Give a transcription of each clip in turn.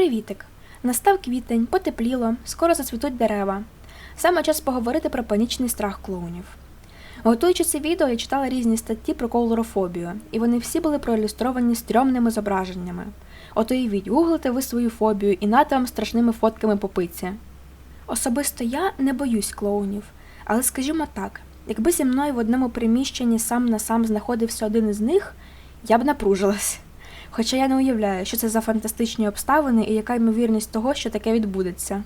Привітик! Настав квітень, потепліло, скоро зацвітуть дерева. Саме час поговорити про панічний страх клоунів. Готуючи це відео, я читала різні статті про колорофобію, і вони всі були проілюстровані стрьомними зображеннями. От уявіть, гуглите ви свою фобію і нате вам страшними фотками по. Особисто я не боюсь клоунів, але скажімо так, якби зі мною в одному приміщенні сам на сам знаходився один із них, я б напружилась. Хоча я не уявляю, що це за фантастичні обставини і яка ймовірність того, що таке відбудеться.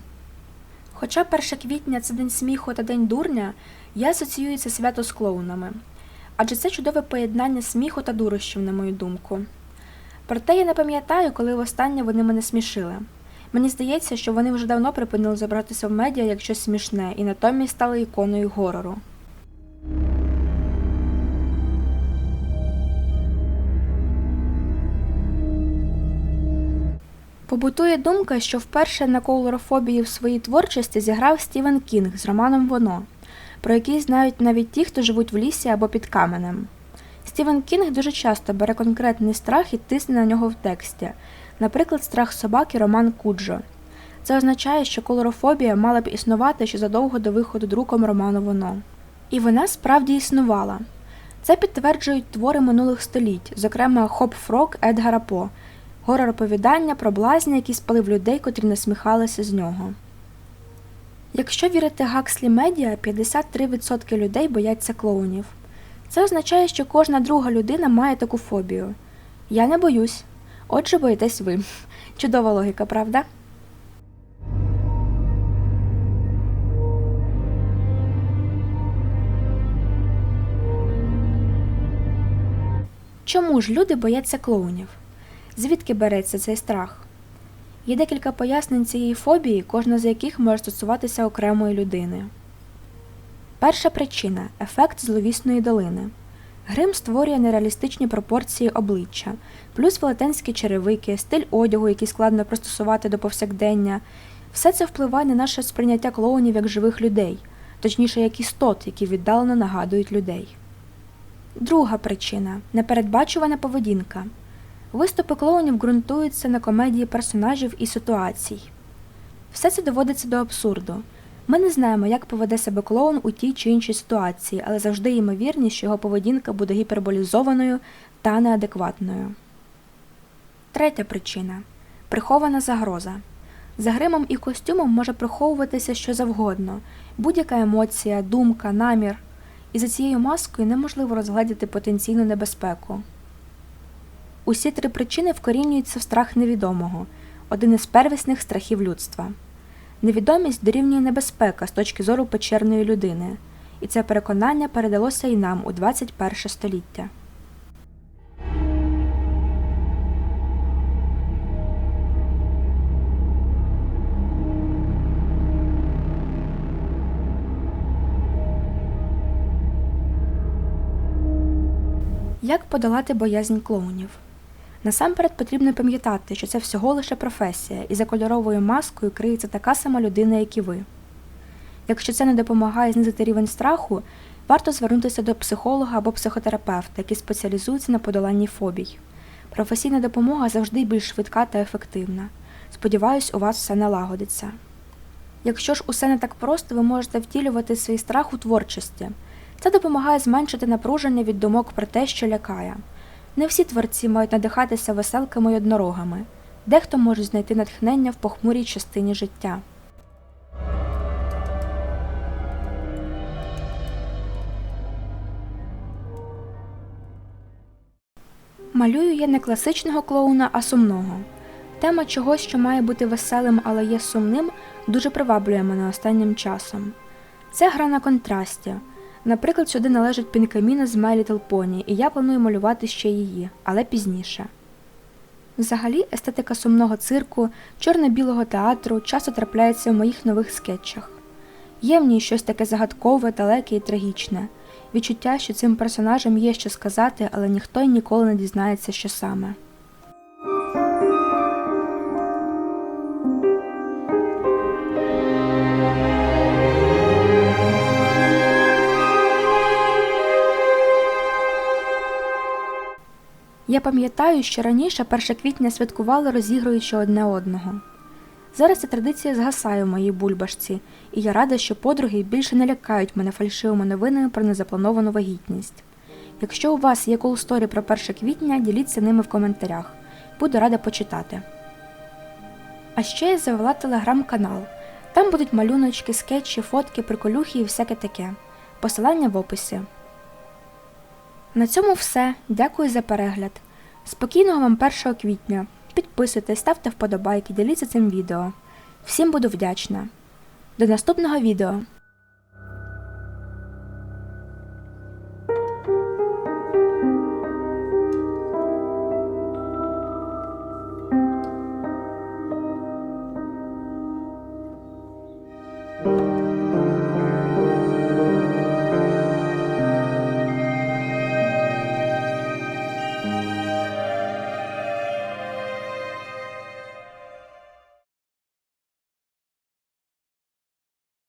Хоча 1 квітня це день сміху та день дурня, я асоціюю це свято з клоунами. Адже це чудове поєднання сміху та дурощів, на мою думку. Проте я не пам'ятаю, коли востаннє вони мене смішили. Мені здається, що вони вже давно припинили забратися в медіа як щось смішне і натомість стали іконою горору. Побутує думка, що вперше на колорофобії в своїй творчості зіграв Стівен Кінг з романом Воно, про який знають навіть ті, хто живуть в лісі або під каменем. Стівен Кінг дуже часто бере конкретний страх і тисне на нього в тексті, наприклад, страх собаки Роман Куджо. Це означає, що колорофобія мала б існувати ще задовго до виходу друком роману Воно. І вона справді існувала. Це підтверджують твори минулих століть, зокрема Хоп Фрок Едгара По, горор оповідання про блазня, який спалив людей, котрі насміхалися з нього. Якщо вірити Гакслі Медіа, 53% людей бояться клоунів. Це означає, що кожна друга людина має таку фобію. Я не боюсь. Отже, боїтесь ви. Чудова логіка, правда? Чому ж люди бояться клоунів? Звідки береться цей страх? Є декілька пояснень цієї фобії, кожна з яких може стосуватися окремої людини. Перша причина ефект зловісної долини. Грим створює нереалістичні пропорції обличчя, плюс велетенські черевики, стиль одягу, який складно пристосувати до повсякдення. Все це впливає на наше сприйняття клоунів як живих людей, точніше, як істот, які віддалено нагадують людей. Друга причина непередбачувана поведінка. Виступи клоунів ґрунтуються на комедії персонажів і ситуацій. Все це доводиться до абсурду. Ми не знаємо, як поведе себе клоун у тій чи іншій ситуації, але завжди ймовірність, що його поведінка буде гіперболізованою та неадекватною. Третя причина прихована загроза. За гримом і костюмом може приховуватися що завгодно, будь-яка емоція, думка, намір, і за цією маскою неможливо розгледіти потенційну небезпеку. Усі три причини вкорінюються в страх невідомого, один із первісних страхів людства. Невідомість дорівнює небезпека з точки зору печерної людини, і це переконання передалося і нам у 21 століття. Як подолати боязнь клоунів? Насамперед потрібно пам'ятати, що це всього лише професія, і за кольоровою маскою криється така сама людина, як і ви. Якщо це не допомагає знизити рівень страху, варто звернутися до психолога або психотерапевта, які спеціалізуються на подоланні фобій. Професійна допомога завжди більш швидка та ефективна. Сподіваюсь, у вас все налагодиться. Якщо ж усе не так просто, ви можете втілювати свій страх у творчості. Це допомагає зменшити напруження від думок про те, що лякає. Не всі творці мають надихатися веселками й однорогами, дехто може знайти натхнення в похмурій частині життя. Малюю я не класичного клоуна, а сумного. Тема чогось, що має бути веселим, але є сумним, дуже приваблює мене останнім часом. Це гра на контрасті. Наприклад, сюди належить пінкаміна з My Little Pony, і я планую малювати ще її, але пізніше. Взагалі, естетика сумного цирку, чорно-білого театру часто трапляється в моїх нових скетчах. Є в ній щось таке загадкове, далеке і трагічне, відчуття, що цим персонажам є що сказати, але ніхто й ніколи не дізнається, що саме. Я пам'ятаю, що раніше 1 квітня святкували розігруючи одне одного. Зараз ця традиція згасає в моїй бульбашці, і я рада, що подруги більше не лякають мене фальшивими новинами про незаплановану вагітність. Якщо у вас є кулсторі про 1 квітня, діліться ними в коментарях. Буду рада почитати. А ще я завела телеграм-канал. Там будуть малюночки, скетчі, фотки, приколюхи і всяке таке. Посилання в описі. На цьому все. Дякую за перегляд. Спокійного вам 1 квітня. Підписуйтесь, ставте вподобайки, діліться цим відео. Всім буду вдячна. До наступного відео!